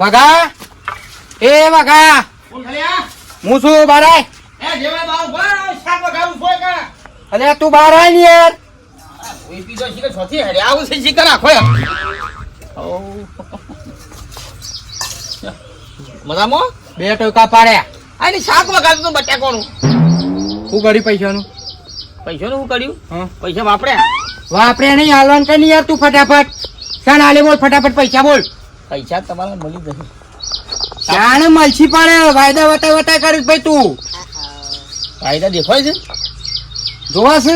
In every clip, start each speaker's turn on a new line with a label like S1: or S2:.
S1: વગા એ વગા હું છું બારાય અરે તું બહાર આય ને યાર.
S2: મજામાં?
S1: બે ટકા પાડ્યા.
S2: આની શાક વગાડતું બટાકોનું.
S1: શું કર્યું પૈસાનું?
S2: પૈસાનું શું કર્યું?
S1: હા.
S2: પૈસા વાપર્યા?
S1: વાપરે નહીં હાલવાનું કે નહીં યાર તું ફટાફટ. શાન હાલે બોલ ફટાફટ પૈસા બોલ.
S2: પૈસા તમારે મળી જશે.
S1: જાણે મલછી પડે વાયદા વટા વટા કરીશ ભાઈ તું.
S2: ફાયદા દેખાય છે?
S1: જોવા છે?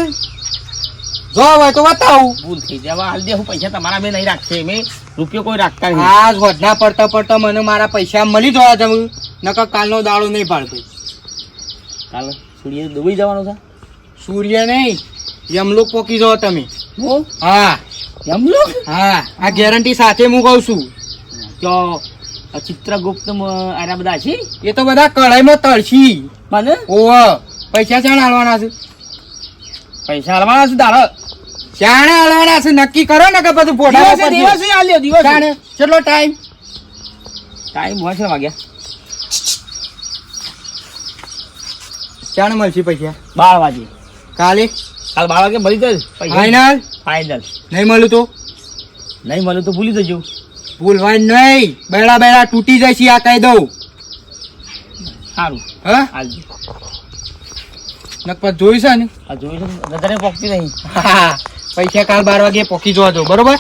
S1: જોવા હોય તો બતાવું.
S2: ભૂલ થઈ જવા હાલ દે હું પૈસા તમારા મેં નહીં રાખશે મેં રૂપિયો કોઈ રાખતા નહીં.
S1: આજ વધના પડતા પડતા મને મારા પૈસા મળી જવા જવું. નકર કાલનો દાડો નહીં પાડતો.
S2: કાલ સૂર્ય દુબઈ જવાનું છે?
S1: સૂર્ય નહીં યમલોક પોકી જાઓ તમે.
S2: હું?
S1: હા.
S2: જમલો
S1: હા આ ગેરંટી સાથે હું કહું છું.
S2: તો ચિત્રગુપ્ત આના બધા છે?
S1: એ તો બધા કઢાઈમાં તળશી.
S2: મને?
S1: ઓવ પૈસા ચાણ હાલવાના છે?
S2: પૈસા હાલવાના છે તારે?
S1: ચાણે હાલવાના છે? નક્કી કરો ને કે બધું ફોટા
S2: દિવસે દિવસે હાલ્યો દિવસ.
S1: ચાણે કેટલો ટાઈમ
S2: ટાઈમ હોય છે વાગ્યા.
S1: ચાણ મળશે પૈસા?
S2: બાર વાગે.
S1: કાલે?
S2: કાલ બાર વાગે મળી જશે
S1: ફાઈનલ
S2: ફાઈનલ
S1: નહીં મળ્યું તો?
S2: નહીં મળ્યું તો ભૂલી જજો.
S1: ભૂલવાય નહીં. બેડા બેડા તૂટી જાય છે આ કહી દઉં.
S2: સારું.
S1: હા?
S2: હાલજો
S1: નકર જોઈ છે ને?
S2: આ જોયું છે પોકતી નહીં.
S1: પૈસા કાલ બાર વાગે પોકી જોવા દો બરોબર?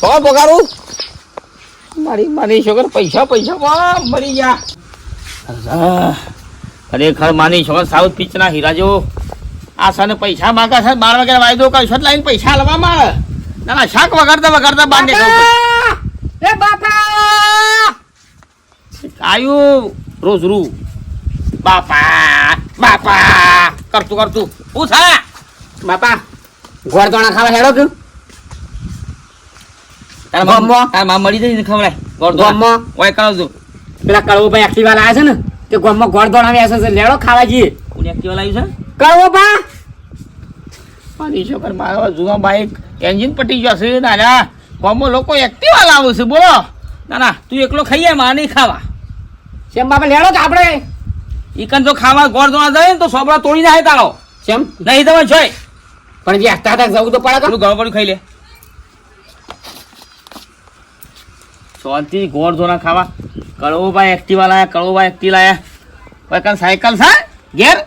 S2: કોણ પગારું મારી માની છોકર પૈસા પૈસા મળી ગયા. ખરેખર માની છોકર સાઉથ પિક્ચરના હીરા જેવો આ સને પૈસા માગા છે? બાર વાગે વાયદો કરશો લાઈન પૈસા હલવા મારે ના ના શાક વગાડતા વગાડતા બાંધે
S1: એ બાપા!
S2: આયુ રોજ રૂ. બાપા બાપા કરતું કરતું. પૂછા
S1: બાપા ગોળદોણા ખાવા હેડો કે?
S2: તારા
S1: ગમો.
S2: મા તારા મામ મળી જઈને ખવડાય. ગોળદો
S1: ગમો.
S2: ઓય કરાવજો.
S1: પેલા કડવો ભાઈ એક્ટિવા લાયા છે ને તે ગામમાં ગોળદોણા આવ્યા છે લેડો ખાવા જઈએ.
S2: કોને એક્ટિવા લાવ્યું છે?
S1: કડવો બા
S2: મારી છોકર મારો જૂનો બાઈક એન્જિન પટી જશે ના ગામમાં લોકો એક્ટિવા લાવે છે બોલો. ના ના તું એકલો ખાઈએ માં નહીં ખાવા.
S1: શેમ બાપા લેડો કે આપણે?
S2: ઈકન જો ખાવા ગોળ દોણા જાય ને તો સોબળા તોડી નાખે તારો.
S1: શેમ?
S2: નહીં તમે જોઈ.
S1: પણ જે હસતા હતા જવું તો પડે
S2: તું. ગળ ગળ ખાઈ લે. શાંતિ ગોળ દોણા ખાવા. કળવોભાઈ એક્ટિવા લાયા કળવોભાઈ એક્ટિવા લાયા. ભાઈ કાલ સાયકલ છે? ઘેર?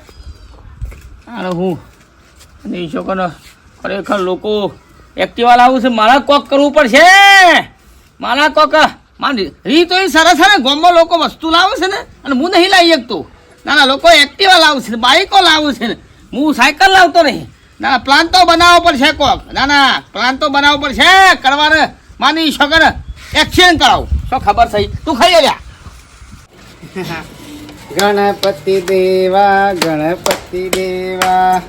S2: અરે હું. અને એ છોકરાનો ખરેખર લોકો એક્ટિવા લાવવું છે મારા કોક કરવું પડશે. મારા કોક મારી રીત તો એ સરસ છે ને ગામમાં લોકો વસ્તુ લાવે છે ને અને હું નહીં લાવી શકતો. ના ના લોકો એક્ટિવા લાવું છે બાઈકો લાવું છે ને હું સાયકલ લાવતો નહીં. ના ના પ્લાન તો બનાવવો પડશે કોક. ના ના પ્લાન તો બનાવવો પડશે. કરવાને માની શકર એક્સિડન્ટ કરાવું. શું ખબર થઈ? તું ખાઈ લ્યા
S1: ગણપતિ દેવા ગણપતિ દેવા.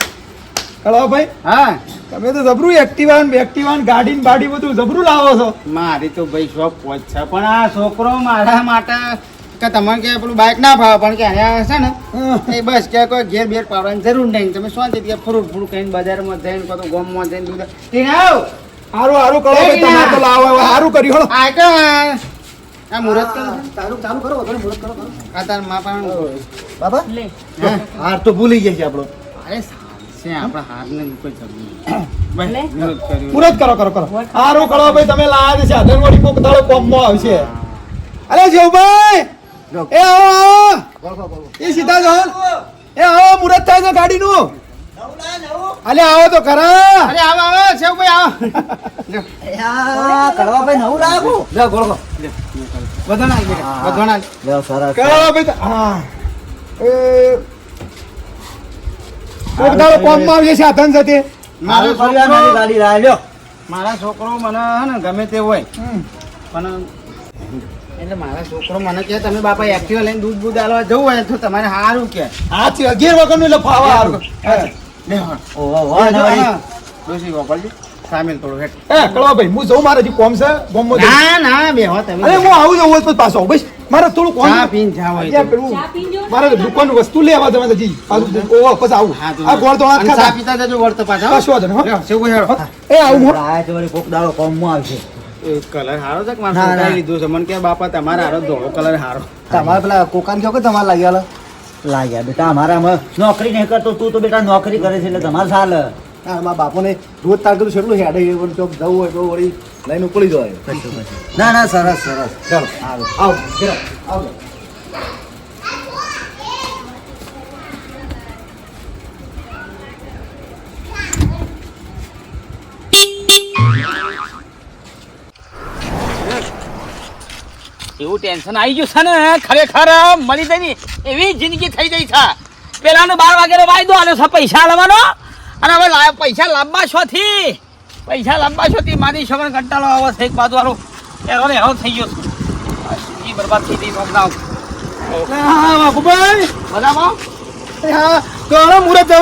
S3: કળો ભાઈ.
S1: હા.
S3: તમે તો જબરું એક્ટિવાન ને એક્ટિવા ને ગાડી બાડી બધું જબરું લાવો છો.
S1: મારી તો ભાઈ શોખ પોચ છે. પણ આ છોકરો મારા માટે કે તમારે કે પેલું બાઇક ના ભાવે પણ કે અહીંયા છે ને એ બસ કે કોઈ ઘેર બેર પાડવાની જરૂર નહીં. તમે શાંતિથી કે ફ્રૂટ ફ્રૂટ કહીને બજારમાં જઈને કાં તો ગામમાં જઈને દૂધ ટીન આવ!
S3: હારું હારું કરો ભાઈ તમારે તો લાવો સારું હારું કર્યું હળો
S1: આ કે આ મુહૂર્ત કરો. તારું ચાલુ કરો વગર મુહૂર્ત કરો આ તાર મા પણ
S3: બાબા
S1: હા
S3: હાર તો ભૂલી ગયા છે આપણો.
S1: અરે છે આપણા હાથને કોઈ જરૂર
S3: કરો કરો કરો. હારું કળવા ભાઈ તમે લાયા છે સાધન વળી કોક દાડો કોમમાં આવશે. અરે જેવભાઈ! એ આવો એ સીધા જો એ આવો મુરત થાય છે ગાડીનું. અલે આવો તો ખરા.
S1: અરે આવો આવો શેવભાઈ આવો. લે ગોળગો વધોણા વધોણા
S3: કળવા ભાઈ હા. એ કોક પંપમાં આવશે સાધન સાથે.
S1: મારો છોકરો મારા છોકરો મને હે ને ગમે તે હોય.
S3: હમ.
S1: પણ એટલે મારા છોકરો મને કહે તમે બાપા એક્ટિવા લઈને દૂધ બૂધ આલવા જવું હોય તો તમારે સારું કે.
S3: હા. છે અગિયાર વગરનું એટલે ફાવા હારું
S1: ડોસી વાપરજો સામેલ થોડું હેઠ.
S3: એ કળવા ભાઈ હું જઉં મારે હજી કોમ છે? બોમ.
S1: ના ના બેહો તમે
S3: અરે હું આવું જવું તો પાછો બસ મારે થોડું કોમ
S1: ચા પીન જાવ હોય.
S3: પેલું મારે દુકાન વસ્તુ લેવા જવાનું હજી પાછું ઓહો પછી આવું. આ ગોળ તો
S1: અને ચા પીતા જજો વર્ત પાછા પાછો
S3: કશો વાંધો હો.
S1: શેવભાઈ હેડો.
S3: એ આવું હું.
S1: એ કલર હારો છે કે મારે. છોકરાએ લીધો છે? મને કે બાપા તમારે હારો ધોળો કલર હારો.
S3: તમારે પેલા કોકાન કહો કે તમારે લાગ્યા
S4: લાગ્યા બેટા અમારામાં નોકરી નહીં કરતો તું તો બેટા નોકરી કરે છે એટલે તમારે ચાલે
S3: હા મારા બાપુને રોજ તાર કીધું છેટલું હેડે એ વળી ચોક જવું હોય તો વળી લઈને ઉપડી જવાય.
S4: ના ના સરસ સરસ.
S3: ચાલો આવો આવો આવો.
S2: એવું ટેન્શન આવી ગયું છે ને? ખરેખર મળી જઈ એવી જિંદગી થઈ ગઈ છે. પેલાનો બાર વાગ્યાનો વાયદો આલ્યો છે પૈસા લાવવાનો અને હવે લા- પૈસા લાંબા છોથી પૈસા લાંબા છોથી મારી છોકરા કંટાળો આવો છે એક બાજુ વાળો એનો ને એનો થઈ ગયો છું. બરબાદ થઈ ગઈ
S3: હા બાપુભાઈ. હા તો હવે મુરત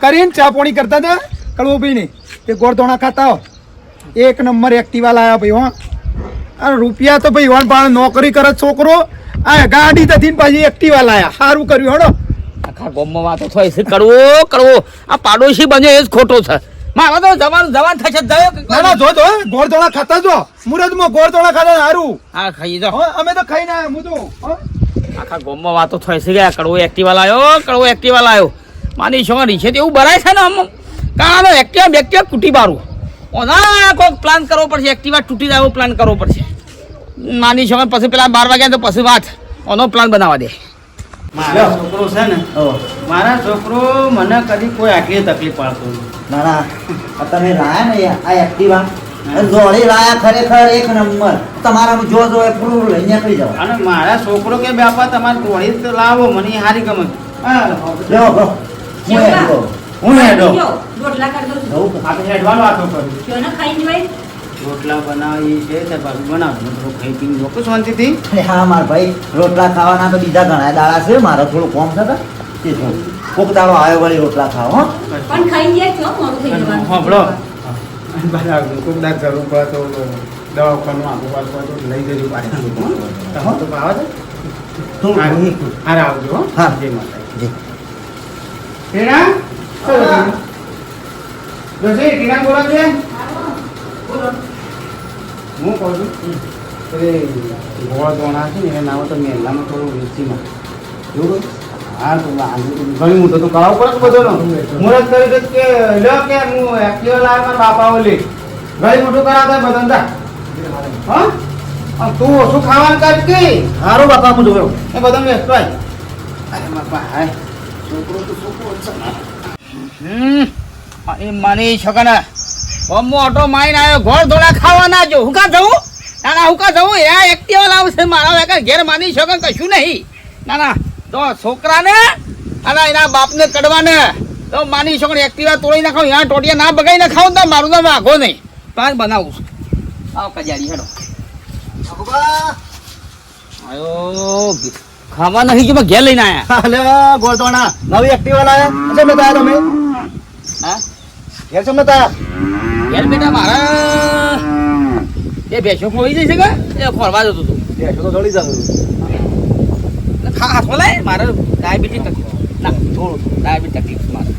S3: કરીને ચા પાણી કરતા હતા. કડવો ભાઈ તે ગોળધોણા ખાતા હો. એક નંબર એક્ટિવા લાયા ભાઈ હો. આ રૂપિયા તો ભાઈ વાન પાણ નોકરી કરે છોકરો. આ ગાડી તથી પાછી એક્ટિવા લાયા. સારું કર્યું હડો.
S2: આખા ગોમમાં વાતો થાય છે. કરવો કરવો. આ પાડોશી બન્યો એ જ ખોટો છે. મારે તો જવાન જવાન થશે
S3: ના ના જો જો ગોળધોણા ખાતા જો. મુરતમાં ગોળધોણા ખાતા સારું
S2: હા ખાઈ જાઓ.
S3: અમે તો ખાઈને ના હું તો
S2: આખા ગોમમાં વાતો થાય છે ગયા આ કડવો એક્ટિવા લાયો કડવો એક્ટિવા લાયો. માની છો રીછે એવું બરાય છે ને આમ? કાનો એક્ટિવા બેક્ટિવા તૂટી બારું ઓના કોઈક પ્લાન કરવો પડશે એક્ટિવા તૂટી જાય એવો પ્લાન કરવો પડશે. માની છો પછી પેલા બાર વાગ્યા તો પછી વાત. ઓનો પ્લાન બનાવવા દે.
S1: મારો છોકરો છે ને મારા છોકરો મને કદી કોઈ આટલી તકલીફ પાડતો
S4: ના ના. તમે લાયા ને આ એક્ટિવા જોડી લાયા ખરેખર એક નંબર. તમારા જો જો એ પૂરું લઈને નીકળી જાવ
S1: અને મારા છોકરો કે બાપા તમારે ઘોડી તો લાવો મને હારી ગમે હા,
S4: લ્યો હું. હેડો.
S1: હું હેડો.
S5: રોટલા કરી દઉં છું.
S1: આપણે હેડવાનો વાતો કરું.
S5: જો ને ખાઈને જોઈ.
S1: રોટલા બનાવી છે તે બાજુ બનાવજો થોડું ખાઈ પીને જોકો શાંતિથી.
S4: અરે હા માર ભાઈ રોટલા ખાવાના તો બીજા ઘણા દાડા છે. મારે થોડું કોમ છે તે. થોડું. કોક દાડો આવ્યો વળી રોટલા ખાવ હો.
S5: પણ ખાઈ ગયા છો? મોડું થઈ જવાનું.
S1: સાંભળો બરાબર કોક દાડ જરૂર પડે તો દવાખાનું આગળ પાછળ તો લઈ જજો પાછી. તમે તો ભાવે છે?
S4: તું
S1: હારે આવજો હો.
S4: હા.
S1: જય માતા
S4: જી.
S1: ટીના જોશી બોલો છે હું કહું છું? અરે ગોળ દોણા છે ને એને નામ તો મેલામાં થોડું વેચીમાં. જોયું હા, તો ઘણી મોટો તો કરાવવું પડે બધો મુરત કરી દઉં કે લો કે, હું એક્ટિવા લાવ મારા બાપા ઓલી ઘણી મોટું કરાવતા બધા હા? તું ઓછું ખાવાનું કાઢ કે?
S4: હારું બાપા હું જોયો.
S1: એ બધા વેચતો આવી અરે બાપા, હાય. છોકરો તો છોકરો
S2: હમ. એ માની છો બમ્બો ઓટો માઈન આવ્યો. ઘોડ ધોળા ખાવા ના જો. હું કા જવું? ના ના હું કા જવું? એ એક્ટિવા લાવશે મારા વગર. ઘેર માની શકો કશું નહીં. ના ના તો છોકરાને અને એના બાપને કડવાને તો માની શકો એક્ટિવા તોડી નાખો. અહીંયા ટોટિયા ના બગાઈ નાખાવ તો મારું તો વાઘો નહીં. પ્લાન બનાવું છું. આવ કજારી હેડો. આયો ખાવા નહીં કે ઘેર લઈને આયા.
S3: અલે ગોળતોણા નવી એક્ટિવા લાયા અચ્છા મેં તમે
S2: હા?
S3: ઘેર છો મેં
S2: યાર બેટા મારા. એ ભેંસો ખોઈ જશે કે? એ ખોરવા જતો તું
S3: ભેંસો તો દોડી જતો
S2: ખા હાથમાં લાય મારે ડાયાબિટીસ તકલીફ ના થોડું ડાયાબિટીસ તકલીફ મારે.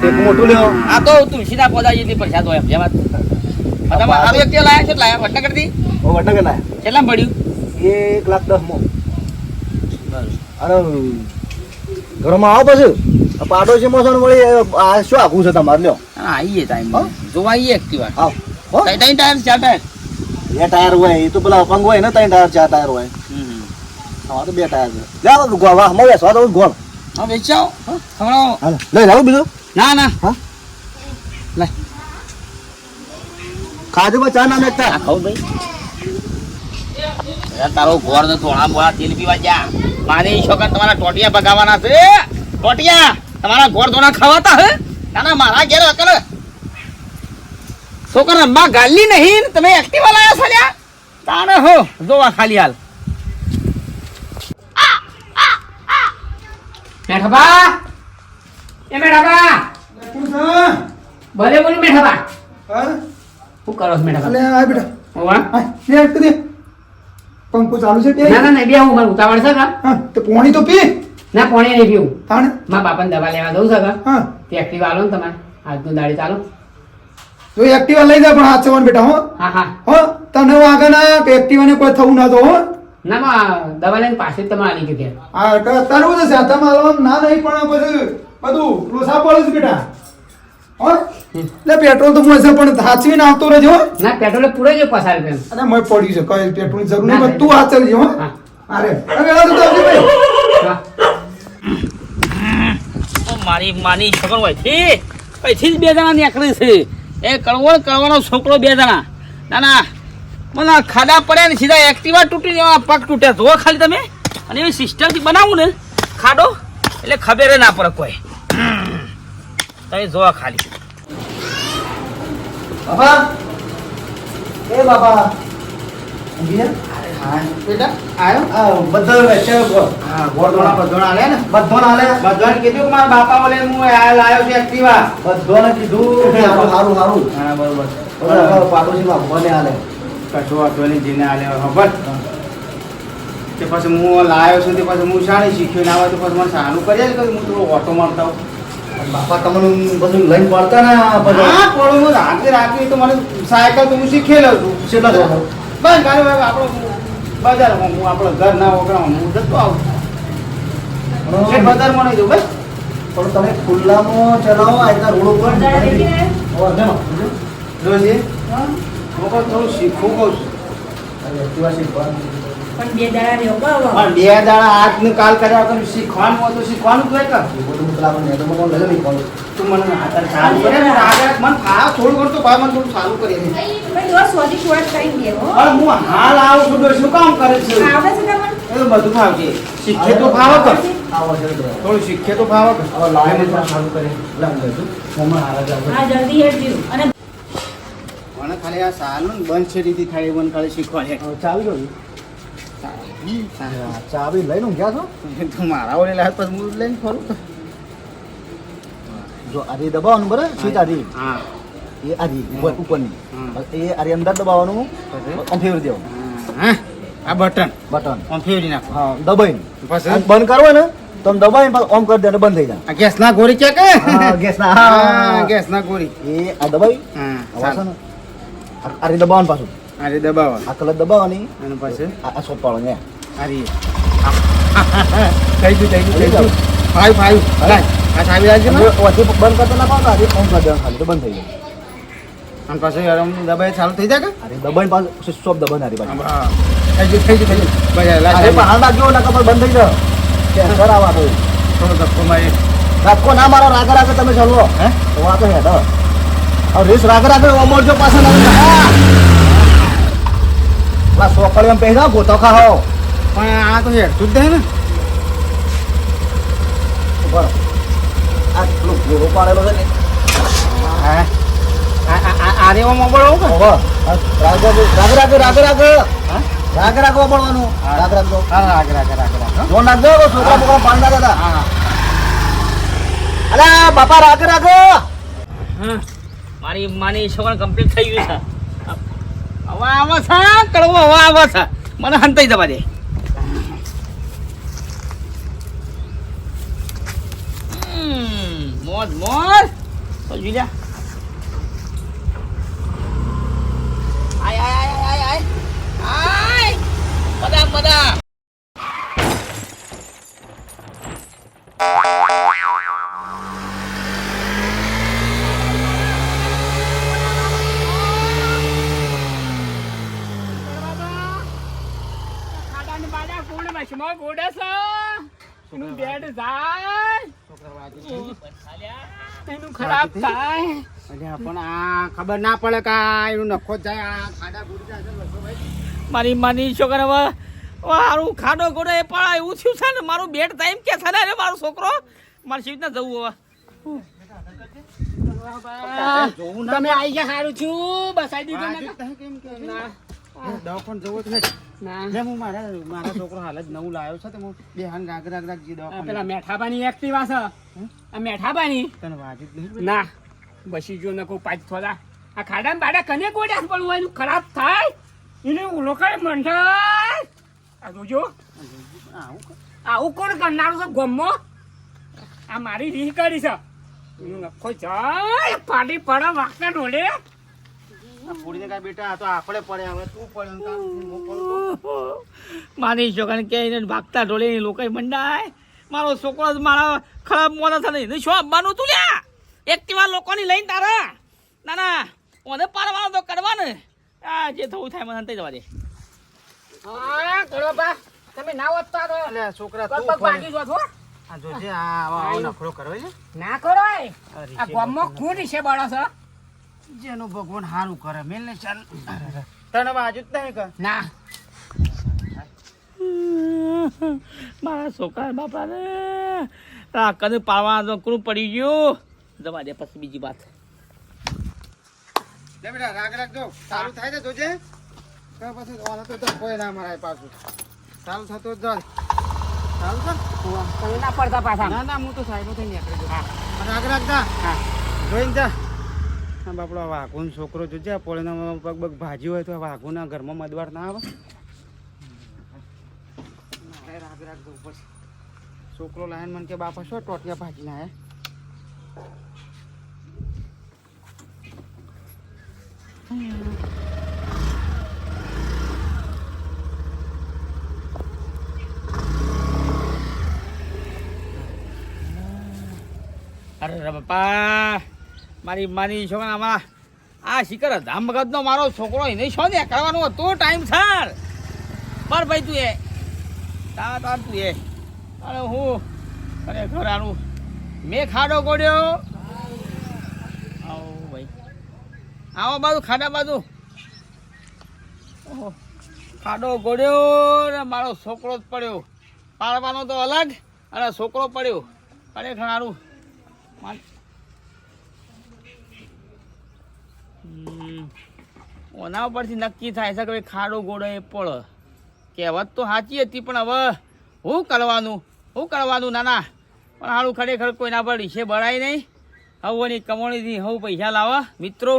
S3: તે મોટું લ્યો.
S2: આ તો તુલસીના પોદા જેટલી પ્રસાદ હોય એમ સારું વ્યક્તિ લાયા છે લાયા વટના
S3: કે લાયા.
S2: કેટલા પડ્યું
S3: એક લાખ દસ મો અરે ઘરમાં આવો પછી. પાડોશી મોસણ વળી આ શું આખું છે તમારે લ્યો.
S2: હા આવીએ ટાઈમ
S3: હા?
S2: જોવા આવીએ એક્ટિવા
S3: આવ.
S2: ત્રણ ટાયર ચાર ટાયર
S3: બે ટાયર હોય એ તો પેલા અપંગ હોય ને ત્રણ ટાયર ચાર ટાયર હોય. તો બે ટાયર છે. જાઓ ગોળ વાહ સ્વાદ આવું ગોળ.
S2: હા
S3: લઈ જાવ બીજું?
S2: ના ના.
S3: ખાધે માં ચા ના
S2: આ ખાવું ભાઈ. તારો ઘોર તો થોડા મોડા તેલ પીવા જા મારે છોકરા તમારા ટોટિયા ભગાવવાના છે. ટોટિયા તમારા ઘોર ધોણા ખાવાતા હે? નાના મારા ઘેર અકલ. છોકરા માં ગાલી નહીં તમે એક્ટિવા લાયા છો લ્યા? તાને હો જોવા ખાલી હાલ. મેઠબા? એ મેઠબા? ભલે બોલી મેઠબા.
S3: હા?
S2: શું કરો મેઠબા?
S3: અલે આ બેટા.
S2: ઓવા
S3: આ લે કરી પંખો ચાલુ છે
S6: ના
S3: તે
S6: ના નહીં બે હું મારું ઉતાવળ છે કા
S3: હા તો પોણી તો પી.
S6: ના પોણી નહીં પીવું.
S3: તાણ.
S6: મા બાપાને દવા લેવા દઉં છે કા?
S3: હા.
S6: તે એક્ટિવા આલો ને તમારે. આજનું દાડી ચાલો.
S3: તો એક્ટિવા લઈ જા પણ હાથ સવાન બેટા હો.
S6: હા હા.
S3: હો તને આગળ ના કે એક્ટિવાને કોઈ થવું ના તો હો.
S6: ના માં દવા લઈને પાસે તમે આલી
S3: આ ક- તારું બધું સાતામાં હાલવાનું ના નહીં પણ બધું બધું રોસા પડે છે બેટા હો એટલે પેટ્રોલ તો હશે પણ હાચવીને આવતો રહેજો
S6: ના પેટ્રોલ પૂરો જ પસાર કર્યો
S3: અને મેં પડ્યું છે કઈ પેટ્રોલની જરૂર
S6: ના,
S3: નહીં પણ તું હાથ ચલજે અરે અરે આ તો આવજે ભાઈ
S2: ઓ મારી માની છોકરો હોયથી પછી જ બે જણા નીકળી છે? એ કરવો કરવાનો કળવાનો છોકરો બે જણા. ના ના મને ખાડા પડ્યા ને સીધા એક્ટિવા તૂટી જવા પગ તૂટ્યા. જો ખાલી તમે. અને એવી સિસ્ટમથી બનાવું ને ખાડો એટલે ખબર ના પડે કોઈ. તમે જોવા ખાલી.
S4: બાપા! એ.
S1: હા બેટા આવ્યો
S4: આ બધા વેચે ગો-
S1: હા ગોળધોણા બધોણા આલ્યા ને?
S4: બધોને હાલે
S1: બધાને કીધું કે મારા બાપા બોલે હું આ લાયો છું એક્ટિવા.
S4: બધોને કીધું કે સારું સારું
S1: હા બરોબર
S4: બધા પાડોશીમાં ભગવાને
S1: કશો વાંધો નહીં જેને ખબર? તે પછી હું લાયો છું તે પછી હું શાળી શીખ્યો ના હોય તો પછી મને સારું કરી કે હું થોડો ઓટો મારતા હોઉં
S4: બાપા તમને બધું લઈને પડતા ને બધા
S1: હા પણ હું રાતે રાખી તો મને સાયકલ તો હું શીખેલો લઉં છું.
S4: કેટલા જણા?
S1: બસ ગાડી વાગે આપણો બજારમાં હું આપણો ઘર ના વગડામાં હું જતો આવું એ બજાર મને જો બસ.
S4: પણ તમે ખુલ્લામાં ચલાવો આજના રોડ ઉપર
S1: જોઈએ
S5: હા.
S1: હું પણ થોડું શીખવું કહું છું.
S4: અરે, એક્ટિવા શીખવાનું.
S5: પણ બે દાડા બરાબર.
S1: પણ બે દાડા આજનું કાલ કર્યા વગર શીખવાનું હોય તો શીખવાનું
S4: કોણ.
S1: તું મને અત્યારે સારું કરે ને આગળ મને ફાવ થોડું ઘણું તો ભાઈ મને થોડું સારું કરી દે
S5: દોસ્ત દેવો.
S1: પણ હું હાલ આવું છું શું કામ કરે છે
S5: આવડે છે તમને?
S1: એ બધું ફાવશે શીખે તો ફાવ કર
S4: આવો છે એટલે.
S1: થોડું શીખે તો ફાવ કર
S4: હવે લાવીને પણ સારું કરે. લાવી લેજો. મોંમાં હારા જ આવશે.
S5: હા, જલ્દી હેડજો. અને
S1: મને ખાલી આ સાલું બંધ છે રીતિ થાય એવું મને ખાલી શીખવાડે
S4: હવે ચાવી લઈને ઊંઘ્યા છો?
S1: તું મારા ઓલે લાવ પછી હું લઈને ફરું
S4: જો આરી દબાવવાનું બરાબર સ્વિચ આરી
S1: હા.
S4: એ આરી ઉપર ઉપરની. એ આરી અંદર દબાવવાનું? આમ ફેરવી દેવાનું.
S1: હા આ બટન.
S4: બટન.
S1: આમ ફેરવી નાખો.
S4: હા દબાઈને.
S1: પછી?
S4: બંધ કરવો ને તો આમ દબાઈને પાછું ઓમ કરી દે અને બંધ થઈ જાય.
S1: ગેસ ના ગોળી કે કે?
S4: ગેસ ના
S1: હા. ગેસ ના ગોળી.
S4: એ આ દબાવી.
S1: હા
S4: આવા છે
S1: સારું
S4: ને આ આ દબાવવાનું પાછું.
S1: આ દબાવા
S4: આ કલર દબાવવાની.
S1: અને પછી?
S4: આ આ સોપ પાડો ને
S1: અરે થઈ ગયું થઈ ગયું થઈ ગયું. Five five. આ લાવજે ને
S4: વચ્ચે બંધ કરતો ના પાડો આજે ફોન કરી દેવાનું ખાલી તો બંધ થઈ જાય
S1: અને પછી આમ દબાઈ ચાલુ થઈ જાય કે?
S4: અરે દબાઈ પાછું સોપ દબાઈ નારી રીતે
S1: થઈ ગયું થઈ ગયું થઈ ગયું.
S4: અરે પણ હાલ નાખજો નકર કપડ બંધ થઈ ગયો કે ઘર આવા બહુ
S1: થોડો ધક્કો મારી
S4: ધક્કો ના મારો રાગે રાગે તમે ચાલો.
S1: હે?
S4: તો આ તો હેડ. હવે હવે રેસ રાગે રાગે અમોરજો પાછા ના પેલા સોકળીઓ પહેરો ગોતો ખાઓ
S1: પણ આ તો હેડતું જ દે ને.
S4: ઉપર આ પેલો ઘોડો પાડેલો છે ને.
S1: હા. આ આ આ આ રેવા મોબાઈલ આવું કે
S4: રાગે રાગે રાગે રાગે રાગે
S1: હા?
S4: રાગે રાગે પડવાનું. રાગે રાગે
S1: હા રાખ રાખ રાખ રાખ
S4: જો નાખજો તો છોકરા બોકરા પાણી ના
S1: હા.
S4: અલા બાપા રાગે રાગે.
S2: હા. મારી માની છોકરા કમ્પ્લીટ થઈ ગયું છે. હવે આવે છે, કડવો હવે આવે છે. મને હંતાઈ જવા દે. મોજ મોજ. જુલિયા. આય આય આય આય આય. આય. બધા બધા. વશમાં ગોડે છે. એનું બેડ જાય. એનું ખરાબ થાય.
S1: અલ્યા પણ આ ખબર ના પડે કે એનું નખો જાય આ ખાડા ગુડી જાય.
S2: મારી માની છોકરા હવે મારું ખાડો ગોડો એ પણ એવું થયું છે ને મારું બેડ ટાઈમ કે છે ને મારો છોકરો. મારે સીટ ના જવું હવે?
S6: તમે આવી ગયા સારું છું બસાઈ દીધું
S1: વાજે કેમ કે
S6: ના?
S1: જવું જ નહીં.
S6: ના.
S1: હું મારા મારા છોકરો હાલ જ નવું લાવ્યો છે તો હું બે હાન રાગ રાગ રાગ જી
S6: આ પેલા મેઠાબાની એક્ટિવા છે? આ મેઠાબાની
S1: તને વાજે નહીં
S6: ના. બસી જો નકો પાંચ થોડા આ ખાડા બાડા કને ગોડા પણ હોય એનું ખરાબ થાય? એને લોકોએ મંઠાય આ જોજો.
S1: આવું
S6: આવું કોણ કરનારું છે ગમો? આ મારી રીહ કરી છે. એનું નખો જાય પાટી પડે વાંકના ઢોલે
S1: પૂરીને કાંઈ બેટા આ તો આપણે પડે હવે તું પડે.
S2: માની છોકરાને કે એને ભાગતા ઢોલે લોકો મંડાય. મારો છોકરો જ મારા ખરાબ મોડા થાય નહીં. શું આપવાનું તું લ્યા? એક્ટિવા લોકોની લઈને તારા. ના ના ઓને પાડવાનો તો કરવાનું. આ જે થવું થાય મને થઈ જવા દે.
S6: હા કરો બા તમે ના વધતા રહો
S1: એટલે છોકરા તું
S6: ભાગી જોત હો.
S1: આ જોજે આ આવો આવો નખરો કરો છે
S6: ના કરો આ ગામમાં ખૂન છે બળો છે
S1: જેનું ભગવાન સારું કરે મેલ ને ચાલ. તને બાજુ જ નહીં કર.
S6: ના.
S2: મારા છોકરા બાપાને આ કને પાવા તો કરું પડી ગયું. જવા દે પછી બીજી વાત.
S1: લે બેટા રાગ રાખજો. સારું થાય છે જોજે. તો પછી ઓને તો તો કોઈ ના મરાય પાછું. સારું થતો જ કર.
S6: તમે ના પડતા પાછા.
S1: ના ના હું તો સાહેબ થઈ નીકળી ગયો. રાગ રાખતા. જોઈને જા. બાપડો, આ વાઘોનો છોકરો જોજે આ પોળીનો પગ પગ ભાજી હોય તો આ વાઘોના ઘરમાં મદવાર ના આવે. મારે રાગ રાખજો પછી છોકરો લાયન મને કે, બાપા, શું ટોટિયા ભાજી ના હે?
S2: અરે રે બાપા! મારી મારી છોકરા આમાં આ શિકર ધામ ભગતનો મારો છોકરો એને છો ને કરવાનો હતો? Time sir. પર ભાઈ તું એ. તા તા તું એ. અરે હું? ખરેખર આનું મેં ખાડો ગોડ્યો આવો ભાઈ. આવો બાજુ, ખાડા બાજુ. ઓહો. ખાડો ગોડ્યો ને મારો છોકરો જ પડ્યો. પાડવાનો તો અલગ અને છોકરો પડ્યો. ખરેખર સારું માન- હમ. ઓના ઉપરથી નક્કી થાય છે કે ભાઈ ખાડો ગોળો એ પડ કહેવત તો સાચી હતી, પણ હવે શું કરવાનું? શું કરવાનું નાના? પણ સારું ખરેખર કોઈના પર રીશે ભરાય નહીં. હવની કમાણીથી હવ પૈસા લાવે, મિત્રો.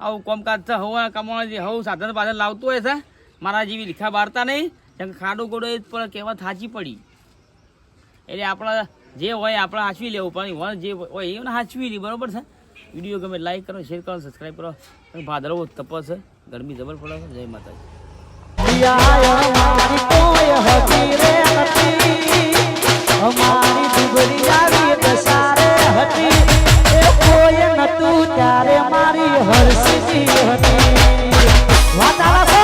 S2: આવું કોમકાજ છે હવ કમાણીથી હવ સાધન પાધન લાવતું હોય છે. મારા જેવી લીખા બારતા નહીં, જેમ ખાડો ગોળો એ પણ કહેવત સાચી પડી. એટલે આપણે જે હોય આપણે હાચવી લેવું, પણ જે હોય એને હાચવી લે બરાબર છે? વીડિયો ગમે લાઈક કરો શેર કરો સબસ્ક્રાઈબ કરો. ભાદરવો તપસ ગરમી જબર પડે જય માતાજી.
S7: મારી હર્ષી હતી વાતાવરણ